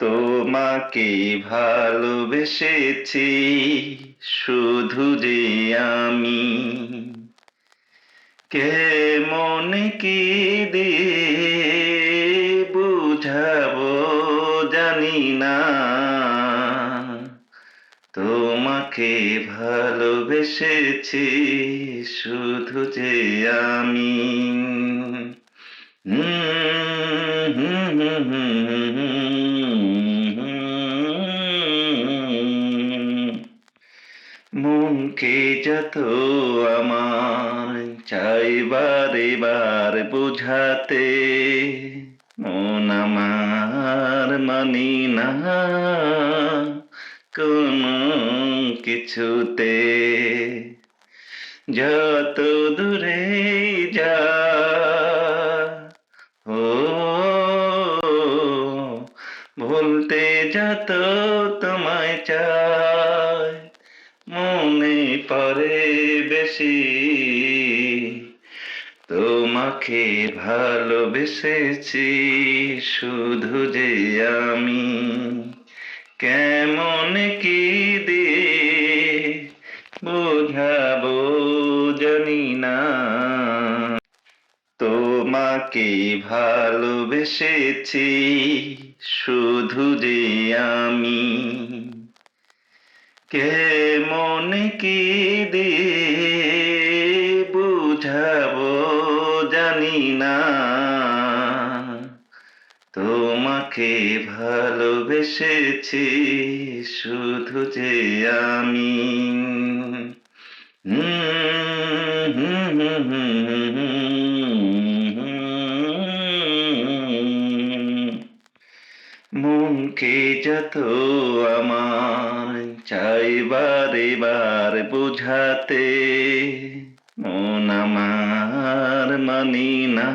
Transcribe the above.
তোমাকে ভালোবেসেছি শুধু যে আমি। কে কেমন কি দিয়ে বুঝাবো জানি না। তোমাকে ভালোবেসেছি শুধু যে আমি। হুম, হুম, হুম, হুম। মনকে যত আমার চাই বারে বার বুঝাতে, মন আমার মানি না কোনো কিছুতে। যত দূরে যা ও ভুলতে যত তোমায় চায় পড়ে বেশি। তোমাকে ভালোবেসেছি শুধু যে আমি। কেমন কি দিয়ে বোঝাবো জানি না। তোমাকে ভালোবেসেছি শুধু যে আমি। কেমন কি দিয়ে বুঝাবো জানি না তোমাকে ভালোবেসেছি শুধু যে আমি হুম, হুম, হুম। মনকে যত আমার চাই বারে বার বুঝাতে মন আমার মানি না